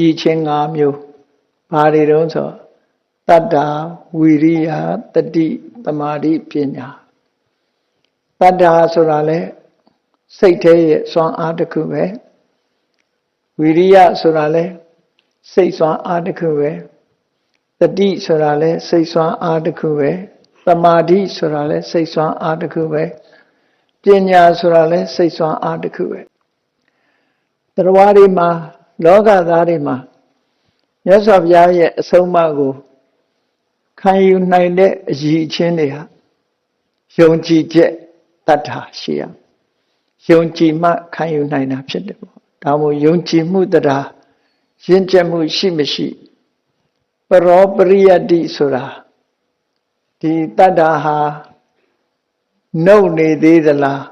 ဒီချင်း၅မျိုးဘာတွေတုံးဆိုတတ္တာဝီရိယတတိတမာတိပညာတတ္တာဆိုတာလဲစိတ်သေးရဲ့စွမ်းအားတစ်ခုပဲဝီရိယဆိုတာလဲစိတ်စွမ်းအားတစ်ခုပဲတတိဆိုတာလဲစိတ်စွမ်းအားတစ်ခုပဲတမာတိဆိုတာလဲစိတ်စွမ်းအားတစ်ခုပဲပညာဆိုတာလဲစိတ်စွမ်းအားတစ်ခုပဲတရားတွေမှာ လောကသားတွေမှာမြတ်စွာဘုရားရဲ့အဆုံးအမကိုခံယူနိုင်တဲ့အရည်အချင်းတွေဟာယုံကြည်ချက်တတ်တာရှိရယုံကြည်မှခံယူနိုင်တာဖြစ်တယ်ပေါ့ဒါမို့ယုံကြည်မှုတရားရင့်ကျက်မှုရှိမရှိပရောပရိယတ္တိဆိုတာဒီတတ္တာဟာနှုတ်နေသေးသလား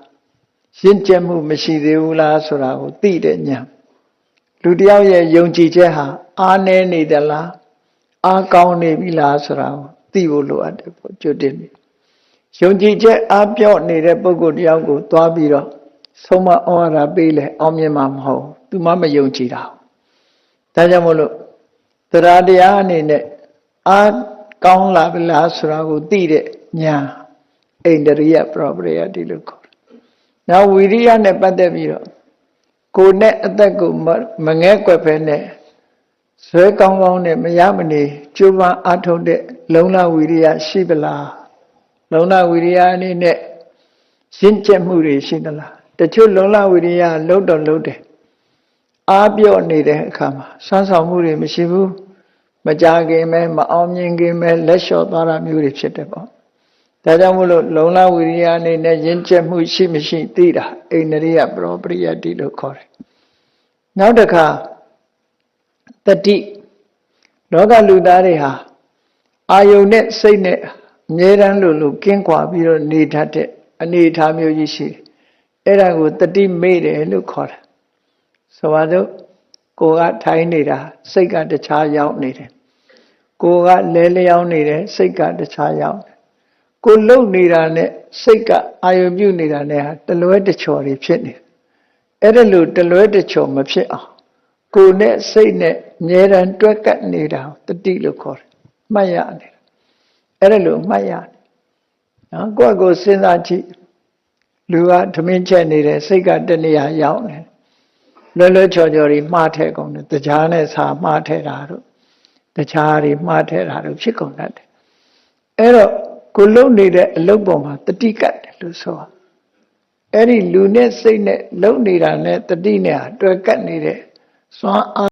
ရင့်ကျက်မှုမရှိသေးဘူးလားဆိုတာကိုသိတဲ့ဉာဏ် လူတယောက်ရဲ့ယုံကြည်ချက်ဟာအားနည်းနေသလားအားကောင်းနေပြီလားဆိုတာကိုသိဖို့လိုအပ်တယ်ပေါ့ကြွတင်ပြီယုံကြည်ချက်အားပြော့နေတဲ့ပုဂ္ဂိုလ်တယောက်ကိုသွားပြီးတော့ဆုံးမဩဝါဒပေးလဲအောင်မြင်မှာမဟုတ်သူမှမယုံကြည်တာဒါကြောင့်မို့လို့တရားတရားအနေနဲ့အားကောင်းလာပြီလားဆိုတာကိုသိတဲ့ညာအိန္ဒရိယပရောပရိယတိလို့ခေါ်တယ်။နောက်ဝီရိယနဲ့ပတ်သက်ပြီးတော့ ကိုယ်နဲ့အသက်ကိုမငဲကွက်ပဲနဲ့ဇွဲကောင်းကောင်းနဲ့မရမနေကြိုးပမ်းအားထုတ်တဲ့လုံလဝီရိယရှိပလားလုံလဝီရိယအနေနဲ့ရှင်းကျက်မှုတွေရှိသလားတချို့လုံလဝီရိယလုံးတော့လုံးတယ်အားပြော့နေတဲ့အခါမှာဆွမ်းဆောင်မှုတွေမရှိဘူးမကြခင်ပဲမအောင်မြင်ခင်ပဲလက်လျှော့သွားတာမျိုးတွေဖြစ်တယ်ပေါ့ ဒါကြောင့်မို့လို့လုံလဝီရိယအနေနဲ့ရင့်ကျက်မှုရှိမရှိသိတာအိန္ဒရိယပရောပရိယတိလို့ခေါ်တယ်နောက်တစ်ခါတတိလောကလူသားတွေဟာအာယုန်နဲ့စိတ်နဲ့အမြဲတမ်းလို့လို့ကင်းကွာပြီးတော့နေတတ်တဲ့အနေအထားမျိုးကြီးရှိတယ်အဲ့ဒါကိုတတိမေ့တယ်လို့ခေါ်တယ်ဆိုပါစို့ကိုကထိုင်းနေတာစိတ်ကတခြားရောက်နေတယ်ကိုကလဲလျောင်းနေတယ်စိတ်ကတခြားရောက်တယ် ကိုလုံနေတာနဲ့စိတ်ကအာယုပြုနေတာနဲ့ဟာတလွဲတချော်တွေဖြစ်နေတယ်အဲ့ဒါလို့တလွဲတချော်မဖြစ်အောင်ကိုနဲ့စိတ်နဲ့အမြဲတမ်းတွဲကပ်နေတာတတိလို့ခေါ်တယ်မှတ်ရနေတာအဲ့ဒါလို့မှတ်ရတယ်နော်ကိုယ့်ကိုစဉ်းစားကြည့်လူကဓမင်းချက်နေတယ်စိတ်ကတနေရာရောက်နေလွယ်လွယ်ချော်ချော်တွေမှားထဲကုန်တယ်တခြားနဲ့စာမှားထဲတာတို့တခြားတွေမှားထဲတာတို့ဖြစ်ကုန်တတ်တယ်အဲ့တော့ ကိုလုံနေတဲ့အလုပ်ပေါ်မှာတတိကတ်တယ်လို့ဆိုအဲ့ဒီလူနဲ့စိတ်နဲ့လုံနေတာနဲ့တတိနဲ့ဟာတွေ့ကတ်နေတဲ့စွမ်းအား